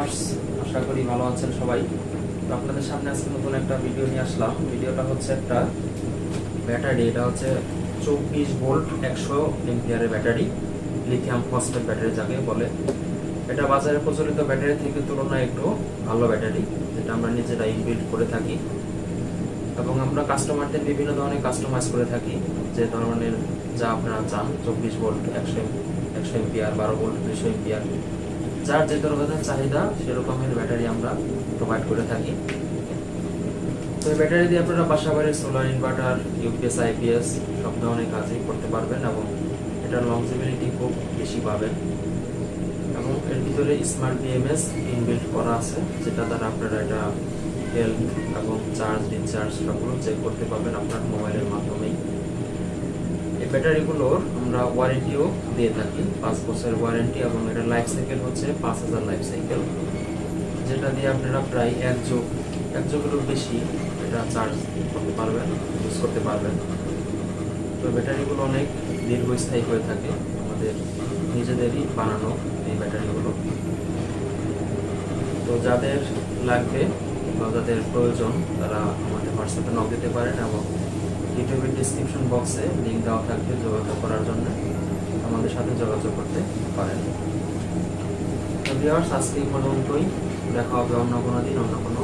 Viewers আশা করি ভালো আছেন সবাই। তো আপনাদের সামনে আজকে নতুন একটা ভিডিও নিয়ে আসলাম। ভিডিওটা হচ্ছে একটা ব্যাটারি এটা হচ্ছে চব্বিশ ভোল্ট একশো এমপিয়ারের ব্যাটারি লিথিয়াম ফসফেট ব্যাটারি যাকে বলে। এটা বাজারে প্রচলিত ব্যাটারি থেকে তুলনায় একটু ভালো ব্যাটারি যেটা আমরা নিজেরা ইনবিল্ড করে থাকি। এবং আমরা কাস্টমারদের বিভিন্ন ধরনের কাস্টমাইজ করে থাকি। যে ধরনের যা আপনারা চান, চব্বিশ ভোল্ট একশো একশো এমপিআর বারো ভোল্ট দুশো এমপিআর যার যে ধরনের চাহিদা, সেরকমের ব্যাটারি আমরা প্রোভাইড করে থাকি। তো এই ব্যাটারি দিয়ে আপনারা বাসা বাড়ির সোলার ইনভার্টার ইউপিএস আইপিএস সব ধরনের কাজই করতে পারবেন এবং এটার লংজিবিলিটি খুব বেশি পাবেন। এবং এর ভিতরে স্মার্ট বিএমএস ইনবিল্ড করা আছে, যেটা দ্বারা আপনারা এটা হেলথ এবং চার্জ রিচার্জ সবগুলো চেক করতে পারবেন আপনার মোবাইলের মাধ্যমেই। ব্যাটারিগুলোর আমরা ওয়ারেন্টিও দিয়ে থাকি। পাঁচ বছরের ওয়ারেন্টি এবং এটা লাইফ সাইকেল হচ্ছে পাঁচ হাজার লাইফ সাইকেল যেটা দিয়ে আপনারা প্রায় এক যোগ, এক যোগেরও বেশি এটা চার্জ করতে পারবেন ইউজ করতে পারবেন। তো ব্যাটারিগুলো অনেক দীর্ঘস্থায়ী হয়ে থাকে। আমাদের নিজেদেরই বানানো এই ব্যাটারিগুলো। তো যাদের লাগবে বা যাদের প্রয়োজন তারা আমাদের হোয়াটসঅ্যাপে নক দিতে পারেন এবং ইউটিউবের ডিসক্রিপশন বক্সে লিঙ্ক দেওয়া থাকবে যোগাযোগ করার জন্য। আমাদের সাথে যোগাযোগ করতে পারেন। আজকে এই পর্যন্তই। দেখা হবে অন্য কোনো দিন, অন্য কোনো